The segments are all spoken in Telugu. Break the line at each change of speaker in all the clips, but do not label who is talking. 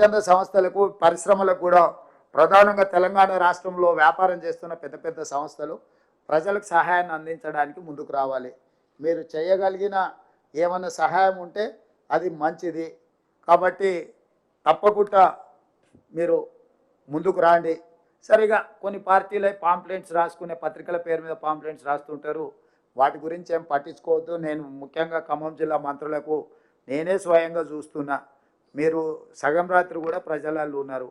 స్వచ్ఛంద సంస్థలకు పరిశ్రమలకు కూడా ప్రధానంగా తెలంగాణ రాష్ట్రంలో వ్యాపారం చేస్తున్న పెద్ద పెద్ద సంస్థలు ప్రజలకు సహాయాన్ని అందించడానికి ముందుకు రావాలి. మీరు చేయగలిగిన ఏమైనా సహాయం ఉంటే అది మంచిది. కాబట్టి తప్పకుండా మీరు ముందుకు రాండి. సరిగా కొన్ని పార్టీలై పాంప్లెంట్స్ రాసుకునే పత్రికల పేరు మీద పాంప్లెంట్స్ రాస్తుంటారు. వాటి గురించి ఏం పట్టించుకోవద్దు. నేను ముఖ్యంగా ఖమ్మం జిల్లా మంత్రులకు నేనే స్వయంగా చూస్తున్నా. మీరు సగం రాత్రి కూడా ప్రజలలో ఉన్నారు.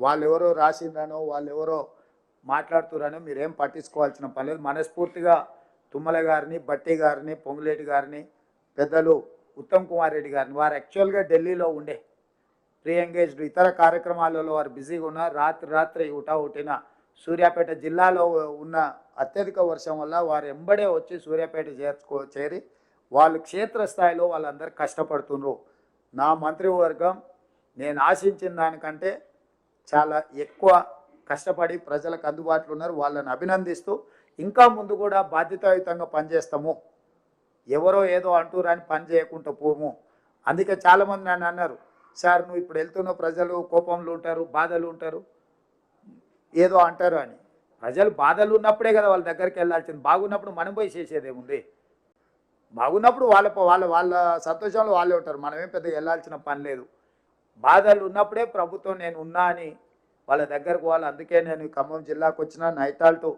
వాళ్ళు ఎవరో రాసిందనో వాళ్ళు ఎవరో మాట్లాడుతున్నారనో మీరేం పట్టించుకోవాల్సిన పని లేదు. మనస్ఫూర్తిగా తుమ్మల గారిని బట్టి గారిని పొంగులేటి గారిని పెద్దలు ఉత్తమ్ కుమార్ రెడ్డి గారిని వారు యాక్చువల్గా ఢిల్లీలో ఉండే ప్రీ ఎంగేజ్డ్ ఇతర కార్యక్రమాలలో వారు బిజీగా ఉన్న రాత్రి రాత్రి ఉటా సూర్యాపేట జిల్లాలో ఉన్న అత్యధిక వర్షం వల్ల వారు ఎంబడే వచ్చి సూర్యాపేట చేర్చుకో చేరి వాళ్ళు క్షేత్రస్థాయిలో వాళ్ళందరూ కష్టపడుతున్నారు నా మంత్రివర్గం నేను ఆశించిన దానికంటే చాలా ఎక్కువ కష్టపడి ప్రజలకు అందుబాటులో ఉన్నారు. వాళ్ళని అభినందిస్తూ ఇంకా ముందు కూడా బాధ్యతాయుతంగా పనిచేస్తాము. ఎవరో ఏదో అంటూరని పని చేయకుండా పోము. అందుకే చాలామంది నన్ను అన్నారు సార్ నువ్వు ఇప్పుడు వెళ్తున్న ప్రజలు కోపంలో ఉంటారు బాధలు ఉంటారు. ఏదో అంటారు అని. ప్రజలు బాధలు ఉన్నప్పుడే కదా వాళ్ళ దగ్గరికి వెళ్ళాల్సింది. బాగున్నప్పుడు మనం పోయి చేసేదేముంది బాగున్నప్పుడు వాళ్ళ వాళ్ళ వాళ్ళ సంతోషంలో వాళ్ళే ఉంటారు. మనమేం పెద్దగా వెళ్ళాల్సిన పని లేదు. బాధలు ఉన్నప్పుడే ప్రభుత్వం నేను ఉన్నా అని వాళ్ళ దగ్గరకు పోవాలి. అందుకే నేను ఖమ్మం జిల్లాకు వచ్చిన నైటాల్టు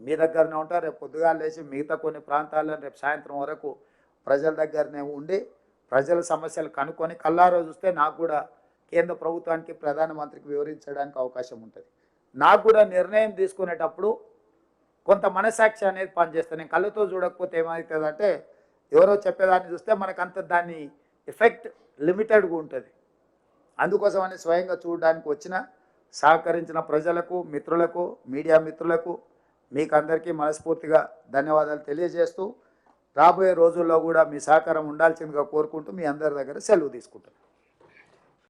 మీ దగ్గరనే ఉంటా. రేపు పొద్దుగా లేచి మిగతా కొన్ని ప్రాంతాల్లో రేపు సాయంత్రం వరకు ప్రజల దగ్గరనే ఉండి ప్రజల సమస్యలు కనుక్కొని కల్లారో చూస్తే నాకు కూడా కేంద్ర ప్రభుత్వానికి ప్రధానమంత్రికి వివరించడానికి అవకాశం ఉంటుంది. నాకు కూడా నిర్ణయం తీసుకునేటప్పుడు కొంత మనసాక్షి అనేది పనిచేస్తాను నేను కళ్ళతో చూడకపోతే ఏమవుతుందంటే ఎవరో చెప్పేదాన్ని చూస్తే మనకు అంత ఎఫెక్ట్ లిమిటెడ్గా ఉంటుంది. అందుకోసమని స్వయంగా చూడడానికి వచ్చిన సహకరించిన ప్రజలకు మిత్రులకు మీడియా మిత్రులకు మీకు అందరికీ మనస్ఫూర్తిగా ధన్యవాదాలు తెలియజేస్తూ రాబోయే రోజుల్లో కూడా మీ సహకారం ఉండాల్సిందిగా కోరుకుంటూ మీ అందరి దగ్గర సెలవు తీసుకుంటాను